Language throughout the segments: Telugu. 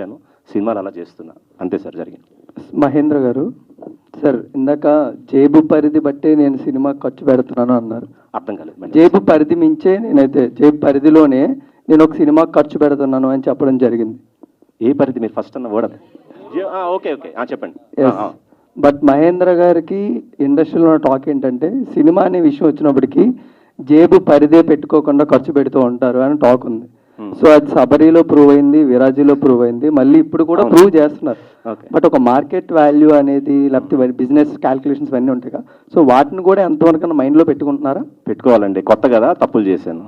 వచ్చాను సినిమాలు అలా చేస్తున్నా. అంతే సార్ జరిగింది. మహేంద్ర గారు సార్ ఇందాక జేబు పరిధి బట్టే నేను సినిమా ఖర్చు పెడుతున్నాను అన్నారు. అర్థం కాలేదు. జేబు పరిధి మించే నేనైతే జేబు పరిధిలోనే నేను ఒక సినిమా ఖర్చు పెడుతున్నాను అని చెప్పడం జరిగింది. ఏ పరిధి? మీరు ఫస్ట్ అన్న వర్డ్ ఓకే ఓకే. చెప్పండి. బట్ మహేంద్ర గారికి ఇండస్ట్రీలో టాక్ ఏంటంటే సినిమా అనే విషయం వచ్చినప్పటికీ జేబు పరిధే పెట్టుకోకుండా ఖర్చు పెడుతూ ఉంటారు అని టాక్ ఉంది. సో అది సబరీలో ప్రూవ్ అయింది విరాజీలో ప్రూవ్ అయింది మళ్ళీ ఇప్పుడు కూడా. ప్రూవ్ చేస్తున్నారు. ఓకే బట్ ఒక మార్కెట్ వాల్యూ అనేది లేకపోతే బిజినెస్ క్యాల్కులేషన్స్ అన్నీ ఉంటాయి కదా. సో వాటిని కూడా ఎంతవరకు మైండ్లో పెట్టుకుంటున్నారా? పెట్టుకోవాలండి. కొత్త కదా తప్పులు చేశాను.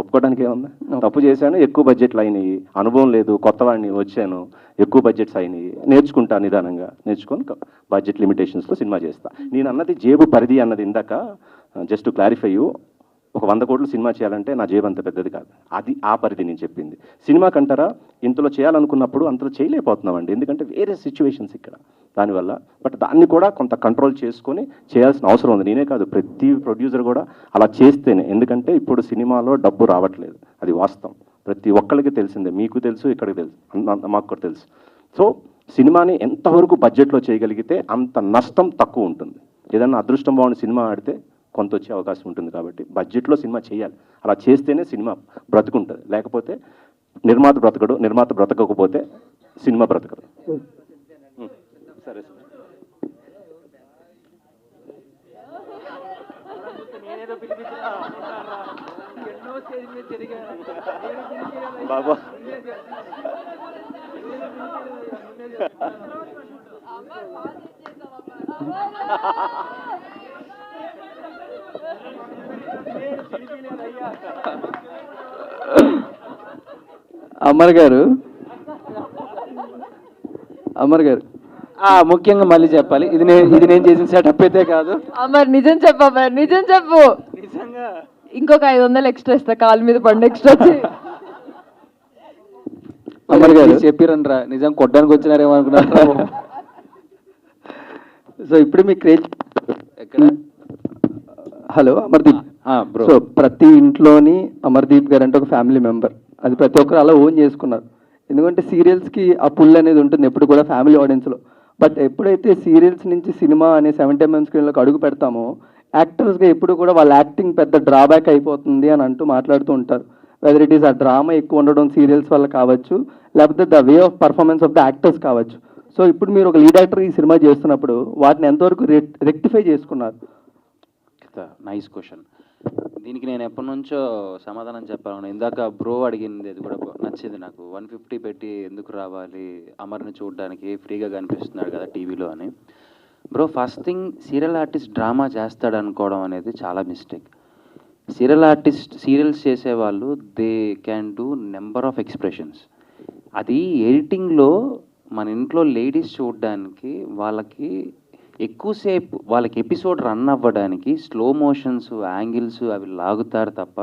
ఒప్పుకోవడానికి ఏముంది? తప్పు చేశాను ఎక్కువ బడ్జెట్లు అయినాయి. అనుభవం లేదు కొత్త వాడిని వచ్చాను ఎక్కువ బడ్జెట్స్ అయినాయి. నేర్చుకుంటా నిదానంగా. నేర్చుకొని బడ్జెట్ లిమిటేషన్స్లో సినిమా చేస్తా. నేను అన్నది జేబు పరిధి అన్నది ఇందాక జస్ట్ క్లారిఫై ఒక వంద కోట్లు సినిమా చేయాలంటే నా జేబు అంత పెద్దది కాదు. అది ఆ పరిధి నేను చెప్పింది. సినిమా కంటారా ఇంతలో చేయాలనుకున్నప్పుడు అంతలో చేయలేకపోతున్నామండి. ఎందుకంటే వేరే సిచ్యువేషన్స్ ఇక్కడ. దానివల్ల బట్ దాన్ని కూడా కొంత కంట్రోల్ చేసుకొని చేయాల్సిన అవసరం ఉంది. నేనే కాదు ప్రతి ప్రొడ్యూసర్ కూడా అలా చేస్తేనే. ఎందుకంటే ఇప్పుడు సినిమాలో డబ్బు రావట్లేదు. అది వాస్తవం. ప్రతి ఒక్కరికి తెలిసిందే. మీకు తెలుసు ఇక్కడికి తెలుసు. మాకు కూడా తెలుసు. సో సినిమాని ఎంతవరకు బడ్జెట్లో చేయగలిగితే అంత నష్టం తక్కువ ఉంటుంది. ఏదన్నా అదృష్టం బాగుండి సినిమా ఆడితే కొంత వచ్చే అవకాశం ఉంటుంది కాబట్టి బడ్జెట్లో సినిమా చేయాలి. అలా చేస్తేనే సినిమా బ్రతుకుంటుంది. లేకపోతే నిర్మాత బ్రతకడు నిర్మాత బ్రతకకపోతే సినిమా బ్రతకదు. సార్ బాబా. అమర్ గారు? అమర్ గారు. ఆ, ముఖ్యంగా మళ్ళీ చెప్పాలి. ఇది నేను ఇది నేను చేసిన సెటప్ అయితే కాదు. అమర్ నిజం చెప్పు అమర్ నిజం చెప్పు. నిజంగా? ఇంకొక ఐదు వందలు ఎక్స్ట్రా ఇస్తా కాలు మీద పండు ఎక్స్ట్రా అమర్ గారు. చెప్పిరనరా నిజం కొట్టడానికి వచ్చినారేమో అనుకున్నారు? సో ఇప్పుడు మీ క్రేజ్ ఎక్కడ? హలో అమర్దీప్. సో ప్రతి ఇంట్లోని అమర్దీప్ గారు అంటే ఒక ఫ్యామిలీ మెంబర్. అది ప్రతి ఒక్కరు అలా ఓన్ చేసుకున్నారు. ఎందుకంటే సీరియల్స్కి ఆ పుల్ అనేది ఉంటుంది ఎప్పుడు కూడా ఫ్యామిలీ ఆడియన్స్లో బట్ ఎప్పుడైతే సీరియల్స్ నుంచి సినిమా అనే సెవెంటీ ఎంఎం స్క్రీన్లోకి అడుగు పెడతామో యాక్టర్స్గా ఎప్పుడు కూడా వాళ్ళ యాక్టింగ్ పెద్ద డ్రాబ్యాక్ అయిపోతుంది అని అంటూ మాట్లాడుతూ ఉంటారు. Whether it is a drama ఎక్కువ ఉండడం సీరియల్స్ వల్ల కావచ్చు లేకపోతే the way of performance of the actors కావచ్చు. సో ఇప్పుడు మీరు ఒక లీడ్ యాక్టర్ ఈ సినిమా చేస్తున్నప్పుడు వాటిని ఎంతవరకు రెక్టిఫై చేసుకున్నారు? Nice question. దీనికి నేను ఎప్పటి నుంచో సమాధానం చెప్పాలను ఇందాక బ్రో అడిగింది అది కూడా నచ్చింది నాకు. వన్ ఫిఫ్టీ పెట్టి ఎందుకు రావాలి? అమర్ని చూడడానికి ఫ్రీగా కనిపిస్తున్నాడు కదా టీవీలో అని. Bro first thing serial artist drama చేస్తాడు అనుకోవడం అనేది చాలా మిస్టేక్. సీరియల్ ఆర్టిస్ట్ సీరియల్స్ చేసేవాళ్ళు they can do number of expressions. అది ఎడిటింగ్లో మన ఇంట్లో లేడీస్ చూడడానికి వాళ్ళకి ఎక్కువసేపు వాళ్ళకి ఎపిసోడ్ రన్ అవ్వడానికి స్లో మోషన్స్ యాంగిల్స్ అవి లాగుతారు తప్ప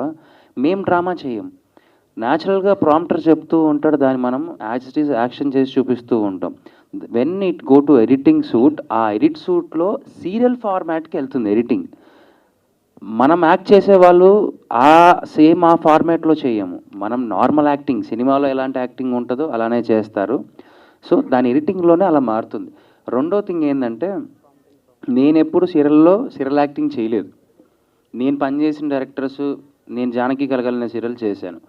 మేం డ్రామా చేయం న్యాచురల్గా ప్రాంప్టర్ చెప్తూ ఉంటాడు దాన్ని మనం యాజ్ ఇట్ ఈస్ యాక్షన్ చేసి చూపిస్తూ ఉంటాం. When it go to editing suite ఆ ఎడిట్ సూట్లో సీరియల్ ఫార్మాట్కి వెళ్తుంది ఎడిటింగ్. మనం యాక్ట్ చేసే వాళ్ళు ఆ సేమ్ ఆ ఫార్మాట్లో చేయము మనం నార్మల్ యాక్టింగ్ సినిమాలో ఎలాంటి యాక్టింగ్ ఉంటుందో అలానే చేస్తారు. సో దాని ఎడిటింగ్లోనే అలా మారుతుంది. రెండో థింగ్ ఏంటంటే నేను ఎప్పుడు సీరియల్లో సీరియల్ యాక్టింగ్ చేయలేదు. నేను పనిచేసిన డైరెక్టర్స్ నేను జానకి కలగలిన సీరియల్ చేశాను.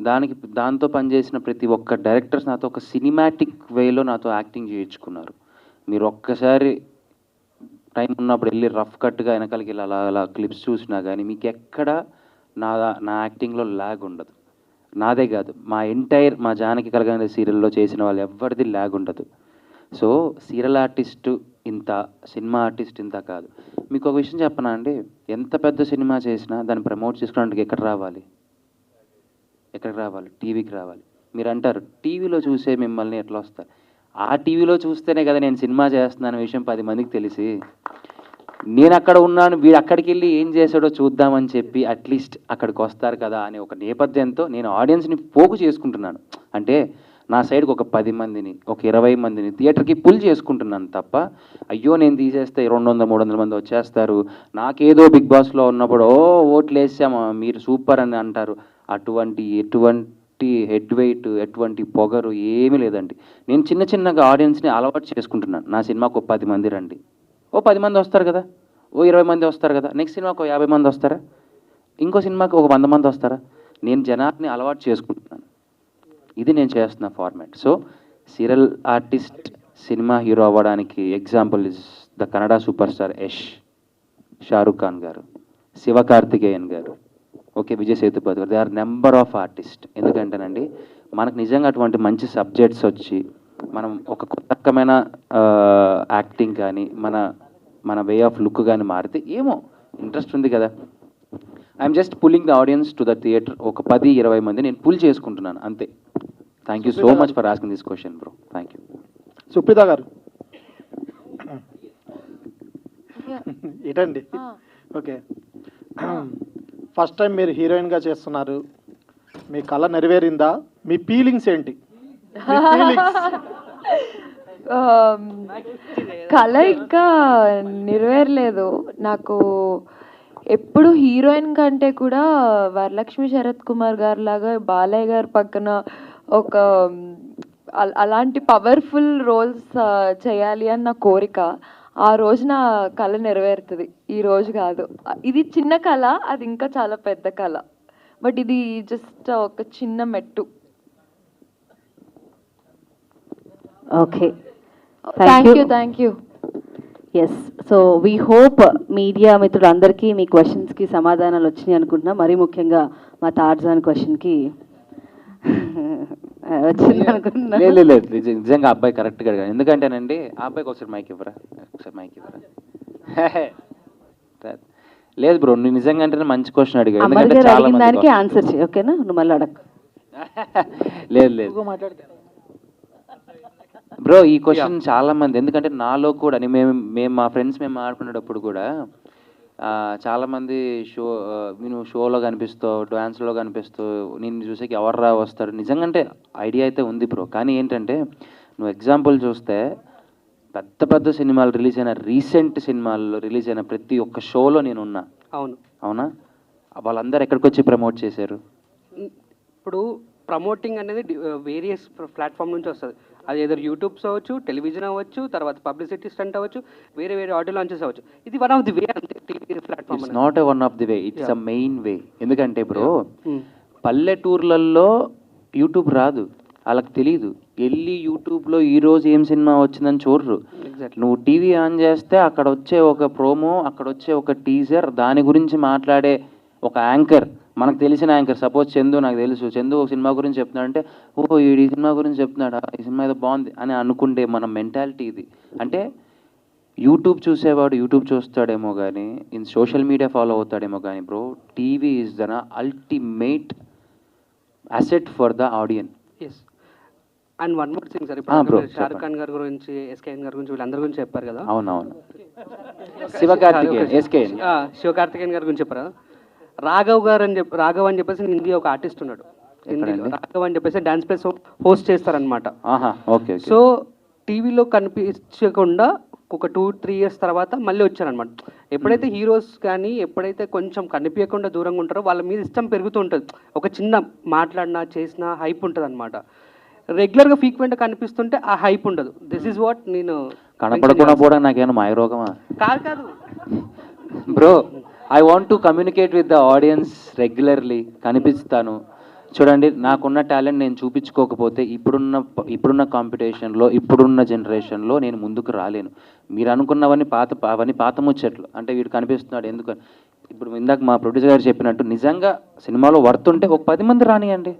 దానికి దాంతో పనిచేసిన ప్రతి ఒక్క డైరెక్టర్స్ నాతో ఒక సినిమాటిక్ వేలో నాతో యాక్టింగ్ చేయించుకున్నారు. మీరు ఒక్కసారి టైం ఉన్నప్పుడు వెళ్ళి రఫ్ కట్గా వెనకాలకి వెళ్ళి అలా అలా క్లిప్స్ చూసినా కానీ మీకు ఎక్కడ నా నా యాక్టింగ్లో ల్యాగ్ ఉండదు. నాదే కాదు మా ఎంటైర్ మా జానకి కలగని సీరియల్లో చేసిన వాళ్ళు ఎవరిది ల్యాగ్ ఉండదు. సో సీరియల్ ఆర్టిస్టు ఇంత సినిమా ఆర్టిస్ట్ ఇంత కాదు. మీకు ఒక విషయం చెప్పనా అండి? ఎంత పెద్ద సినిమా చేసినా దాన్ని ప్రమోట్ చేసుకోవడానికి ఎక్కడ రావాలి? ఎక్కడికి రావాలి? టీవీకి రావాలి. మీరు అంటారు టీవీలో చూసే మిమ్మల్ని ఎట్లా వస్తారు? ఆ టీవీలో చూస్తేనే కదా నేను సినిమా చేస్తున్నాను విషయం పది మందికి తెలిసి నేను అక్కడ ఉన్నాను వీడు అక్కడికి వెళ్ళి ఏం చేశాడో చూద్దామని చెప్పి అట్లీస్ట్ అక్కడికి వస్తారు కదా అనే ఒక నేపథ్యంతో నేను ఆడియన్స్ని పోగు చేసుకుంటున్నాను. అంటే నా సైడ్కి ఒక పది మందిని ఒక ఇరవై మందిని థియేటర్కి పుల్ చేసుకుంటున్నాను తప్ప అయ్యో నేను తీసేస్తే రెండు వందల మూడు వందల మంది వచ్చేస్తారు. నాకేదో బిగ్ బాస్లో ఉన్నప్పుడు ఓ ఓట్లు వేసామా మీరు సూపర్ అని అంటారు. అటువంటి ఎటువంటి హెడ్ వెయిట్ ఎటువంటి పొగరు ఏమీ లేదండి. నేను చిన్న చిన్నగా ఆడియన్స్ని అలవాటు చేసుకుంటున్నాను. నా సినిమాకు ఒక పది మంది రండి. ఓ పది మంది వస్తారు కదా. ఓ ఇరవై మంది వస్తారు కదా. నెక్స్ట్ సినిమాకు ఒక యాభై మంది వస్తారా? ఇంకో సినిమాకి ఒక వంద మంది వస్తారా? నేను జనాన్ని అలవాటు చేసుకుంటాను ఇది నేను చేస్తున్న format so serial artist cinema hero అవ్వడానికి example is the Kannada super star Yash Shahrukh Khan గారు శివకార్తికేయన్ గారు ఓకే విజయ్ సేతుపతి గారు. They are number of artist ఎందుకంటేనండి మనకు నిజంగా అటువంటి మంచి సబ్జెక్ట్స్ వచ్చి మనం ఒక కొత్త రకమైన యాక్టింగ్ uh, కానీ మన మన వే ఆఫ్ లుక్ కానీ మారితే ఏమో ఇంట్రెస్ట్ ఉంది కదా. I'm just pulling the audience to the theatre ఒక పది ఇరవై మంది నేను పుల్ చేసుకుంటున్నాను అంతే. Thank you so much for asking this question bro thank you Supritha గారు ఇటండి. ఓకే ఫస్ట్ టైం మీరు హీరోయిన్గా చేస్తున్నారు. మీ కళ నెరవేరిందా? మీ ఫీలింగ్స్ ఏంటి. Um, కళ ఇంకా నెరవేరలేదు. నాకు ఎప్పుడు హీరోయిన్ కంటే కూడా వరలక్ష్మి శరత్ కుమార్ గారు లాగా బాలయ్య గారి పక్కన ఒక అల- అలాంటి పవర్ఫుల్ రోల్స్ చేయాలి అని నా కోరిక ఆ రోజు నా కళ నెరవేరుతుంది. ఈ రోజు కాదు. ఇది చిన్న కళ అది ఇంకా చాలా పెద్ద కళ బట్ ఇది జస్ట్ ఒక చిన్న మెట్టు. Okay. Thank you thank you yes so we hope media మిత్రులందరికీ మీ క్వశ్చన్స్కి సమాధానాలు వచ్చినాయి అనుకుంటున్నా. మరీ ముఖ్యంగా మా తార్జాన్ క్వశ్చన్కి వచ్చింది లేదు లేదు, లేదు. నిజ- నిజంగా ఆ అబ్బాయి కరెక్ట్గా అడిగాను ఎందుకంటేనండి ఆ అబ్బాయికి ఒకసారి మైక్ ఇవ్వరా? ఒకసారి మైక్ ఇవ్వరా? లేదు బ్రో నువ్వు నిజంగా అంటే మంచి క్వశ్చన్ అడిగావు. అమర్ ఎందుకంటే గారు చాలా అడిగిన మంది దానికి ఆన్సర్ చేయి ఓకేనా? నువ్వు మళ్ళీ అడగ లేదు లేదు. బ్రో ఈ క్వశ్చన్ చాలా మంది ఎందుకంటే నాలో కూడా ని- మేము మేము మా ఫ్రెండ్స్ మేము ఆడుకునేటప్పుడు కూడా ఆ, చాలా మంది షో నేను షోలో కనిపిస్తావు డాన్స్లో కనిపిస్తావు నేను చూసేకి ఎవర్రా వస్తారు? నిజంగా అంటే ఐడియా అయితే ఉంది బ్రో. కానీ ఏంటంటే నువ్వు ఎగ్జాంపుల్ చూస్తే పెద్ద పెద్ద సినిమాలు రిలీజ్ అయిన రీసెంట్ సినిమాల్లో రిలీజ్ అయిన ప్రతి ఒక్క షోలో నేను ఉన్నా అవును. అవునా? వాళ్ళందరూ ఎక్కడికి వచ్చి ప్రమోట్ చేశారు? ఇప్పుడు ప్రమోటింగ్ అనేది వేరియస్ ప్లాట్ఫామ్ నుంచి వస్తుంది. అది ఏదో యూట్యూబ్స్ అవ్వచ్చు టెలివిజన్ అవ్వచ్చు తర్వాత పబ్లిసిటీ స్టంట్ అవ్వచ్చు వేరే వేరే ఆడియో లాంచెస్ అవ్వచ్చు. ఇది వన్ ఆఫ్ ది వే అంతే TV platform it's not one of the way it's a main way ఎందుకంటే బ్రో పల్లెటూర్లలో యూట్యూబ్ రాదు. వాళ్ళకి తెలియదు వెళ్ళి యూట్యూబ్లో ఈ రోజు ఏం సినిమా వచ్చిందని చూడరు. నువ్వు టీవీ ఆన్ చేస్తే అక్కడ వచ్చే ఒక ప్రోమో అక్కడ వచ్చే ఒక టీజర్ దాని గురించి మాట్లాడే ఒక యాంకర్ మనకు తెలిసిన యాంకర్ సపోజ్ చందు నాకు తెలుసు. చందు ఒక సినిమా గురించి చెప్తున్నాడంటే ఓ ఈ సినిమా గురించి చెప్తున్నాడా? ఈ సినిమా ఏదో బాగుంది అని అనుకుంటే మన మెంటాలిటీ ఇది. అంటే యూట్యూబ్ చూసేవాడు యూట్యూబ్ చూస్తాడేమో కానీ ఇన్ సోషల్ మీడియా ఫాలో అవుతాడేమో కానీ bro TV is the ultimate asset for the audience. Yes and one more thing sir ఇప్పుడు షారుఖ్ ఖాన్ గారి గురించి ఎస్కేఎన్ గారి గురించి వీళ్ళందరి గురించి చెప్పారు కదా? అవునవును. శివకార్తికేయన్ ఎస్కేఎన్ శివకార్తికేయన్ గారి గురించి చెప్పారు కదా? రాఘవ్ గారు అని చెప్పి రాఘవ్ అని చెప్పేసి హిందీ ఒక ఆర్టిస్ట్ ఉన్నాడు. హిందీలో? రాఘవ్ అని చెప్పేసి డాన్స్ ప్లేస్ హోస్ట్ చేస్తారనమాట ఓకే సో టీవీలో కనిపించకుండా ఒక టూ త్రీ ఇయర్స్ తర్వాత మళ్ళీ వచ్చారనమాట ఎప్పుడైతే హీరోస్ కానీ ఎప్పుడైతే కొంచెం కనిపించకుండా దూరంగా ఉంటారో వాళ్ళ మీద ఇష్టం పెరుగుతూ ఉంటుంది. ఒక చిన్న మాట్లాడినా చేసినా హైప్ ఉంటుంది అనమాట రెగ్యులర్గా ఫ్రీక్వెంట్గా కనిపిస్తుంటే ఆ హైప్ ఉండదు. దిస్ ఇస్ వాట్ నేను కనపడకుండా కూడా నాకేమైనా మాయ రోగమా? కాదు కాదు. Bro I want to communicate with the audience regularly కనిపిస్తాను. చూడండి నాకున్న టాలెంట్ నేను చూపించుకోకపోతే ఇప్పుడున్న ఇప్పుడున్న కాంపిటీషన్లో ఇప్పుడున్న జనరేషన్లో నేను ముందుకు రాలేను. మీరు అనుకున్నవన్నీ పాత అవన్నీ పాత ముచ్చట్లు. అంటే వీడు కనిపిస్తున్నాడు ఎందుకు? ఇప్పుడు ఇందాక మా ప్రొడ్యూసర్ గారు చెప్పినట్టు నిజంగా సినిమాలో వర్త్ ఉంటే ఒక పది మంది రానియండి.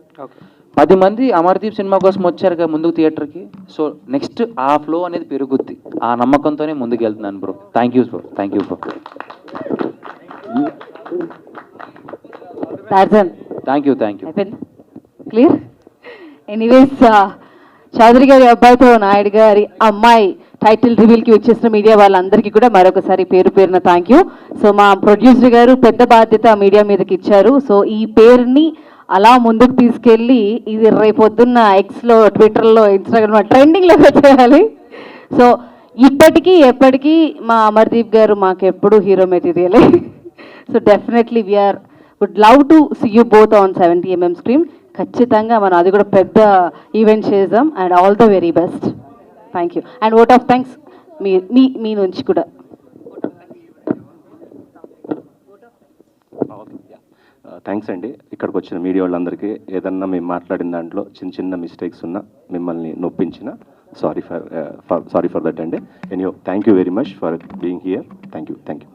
పది మంది అమర్దీప్ సినిమా కోసం వచ్చారు కదా ముందుకు థియేటర్కి సో నెక్స్ట్ ఆ ఫ్లో అనేది పెరుగుద్ది. ఆ నమ్మకంతోనే ముందుకు వెళ్తున్నాను bro thank you bro thank you bro thank you thank you clear anyways Chowdary గారి అబ్బాయితో నాయుడు గారి అమ్మాయి టైటిల్ రివీల్కి వచ్చేసిన మీడియా వాళ్ళందరికీ కూడా మరొకసారి పేరు పేరున థ్యాంక్ యూ సో మా ప్రొడ్యూసర్ గారు పెద్ద బాధ్యత మీడియా మీదకి ఇచ్చారు. సో ఈ పేరుని అలా ముందుకు తీసుకెళ్ళి ఇది రేపొద్దున్న ఎక్స్లో ట్విట్టర్లో ఇన్స్టాగ్రామ్లో ట్రెండింగ్లో వచ్చేయాలి. సో ఇప్పటికీ ఎప్పటికీ మా అమర్దీప్ గారు మాకు ఎప్పుడు hero మెటీరియలే so definitely we are would love to see you both on seventy MM screen ఖచ్చితంగా మనం అది కూడా పెద్ద ఈవెంట్ చేద్దాం and all the very best thank you and vote of thanks మీ మీ మీ నుంచి కూడా. Uh, థ్యాంక్స్ అండి. ఇక్కడికి వచ్చిన మీడియా వాళ్ళందరికీ ఏదన్నా మేము మాట్లాడిన దాంట్లో చిన్న చిన్న మిస్టేక్స్ ఉన్నా మిమ్మల్ని నొప్పించిన sorry for sorry for that అండి. Any thank you very much for being here thank you thank you